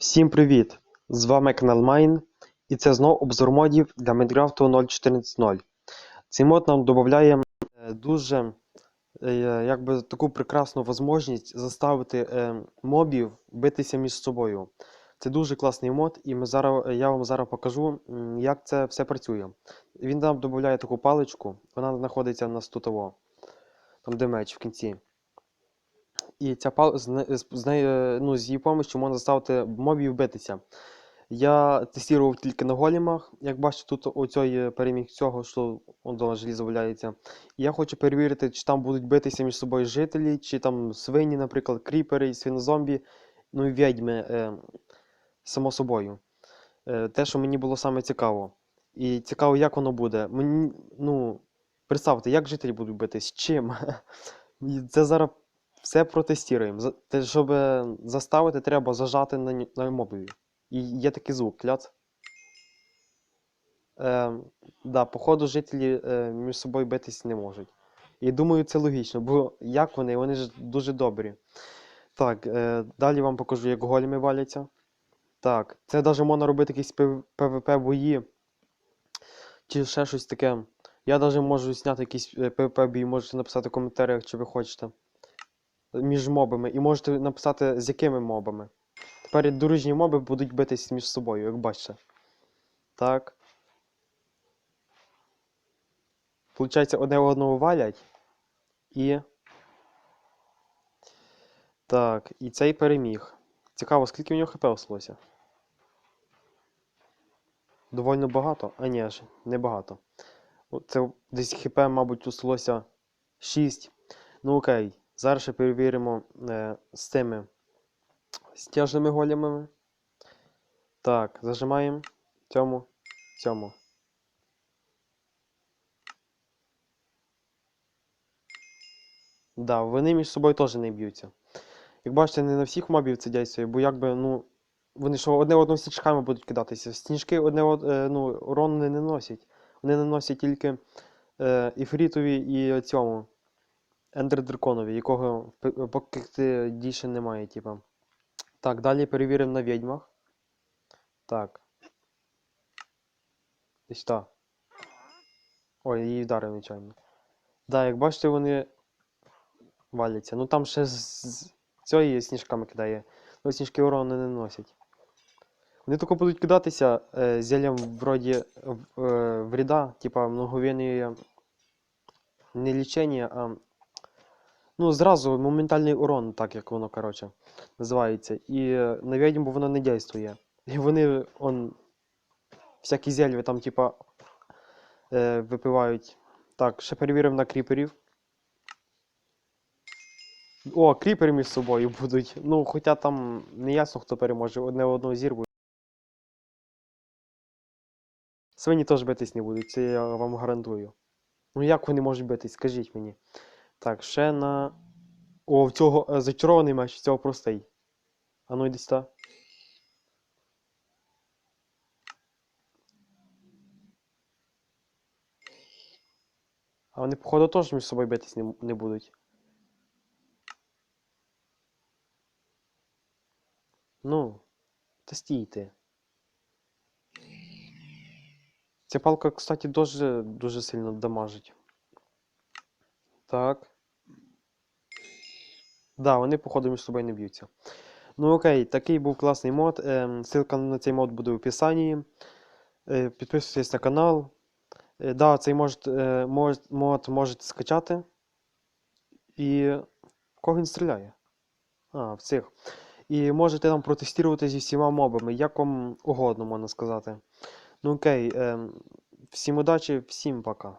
Всім привіт! З вами канал Mine і це знову обзор модів для Minecraft 0.14.0. Цей мод нам додає дуже е, якби, таку прекрасну можливість заставити е, мобів битися між собою. Це дуже класний мод, і ми зараз, я вам зараз покажу, як це все працює. Він нам додає таку паличку, вона знаходиться на стутово, там де меч в кінці. І ця пал... з, не- з, з нею, ну, з її допомогою можна заставити мобів битися. Я тестував тільки на голімах. Як бачите, тут оцей переміг цього, що он до желіза валяється. Я хочу перевірити, чи там будуть битися між собою жителі, чи там свині, наприклад, кріпери і свинозомбі, ну і відьми, е, само собою. Е, те, що мені було саме цікаво. І цікаво, як воно буде. Мені, ну, представте, як жителі будуть битись, чим? Це зараз все протестуємо. Те, щоб е, заставити, треба зажати на, на мобові. І є такий звук, кляц. Е, да, походу, жителі е, між собою битись не можуть. І думаю, це логічно, бо як вони? Вони ж дуже добрі. Так, е, далі вам покажу, як голіми валяться. Так, це навіть можна робити якісь PvP бої. Чи ще щось таке. Я навіть можу зняти якийсь PvP бій, можете написати в коментарях, чи ви хочете. Між мобами. І можете написати, з якими мобами. Тепер і дружні моби будуть битись між собою, як бачите. Так. Получається, одне одного валять. І. Так, і цей переміг. Цікаво, скільки в нього хп осталося? Довольно багато? А ні ж, небагато. О, Це десь хп, мабуть, осталося 6. Ну окей. Зараз ще перевіримо е, з цими стяжними големами. Так, зажимаємо цьому, цьому. Да, вони між собою теж не б'ються. Як бачите, не на всіх мобів це дійствує, бо якби, ну, вони що одне одного стічками будуть кидатися. Сніжки одне од, е, ну, урон не носять. Вони наносять тільки е, іфрітові і цьому. Ендер Драконові, якого поки ти дійше немає, типа. Так, далі перевіримо на відьмах. Так. Десь та. Ой, її вдарив нечайно. Да, як бачите, вони валяться. Ну там ще з, цієї сніжками кидає. Ну, сніжки урону не наносять. Вони тільки будуть кидатися е, зіллям вроді е, вреда, типа многовінної не лічення, а. Ну, зразу моментальний урон, так як воно, коротше, називається. І е, на відьму воно не дійствує. І вони, он, всякі зельви там, типа, е, випивають. Так, ще перевіримо на кріперів. О, кріпери між собою будуть. Ну, хоча там не ясно, хто переможе, одне одного зірву. Свині теж битись не будуть, це я вам гарантую. Ну як вони можуть битись, скажіть мені. Так, ще на. О, в цього е, зачарований меч, цього простий. А ну йди сюди. А вони, походу, теж між собою битись не, не будуть. Ну, та стійте. Ця палка, кстати, дуже, дуже сильно дамажить. Так. Да, вони, походу, між собою не б'ються. Ну окей, такий був класний мод. Ем, ссылка на цей мод буде в описанні. Е, підписуйтесь на канал. Е, да, цей мод, е, мод, мод можете скачати. І кого він стріляє? А, в цих. І можете там протестувати зі всіма мобами, як вам угодно, можна сказати. Ну окей, ем, всім удачі, всім пока.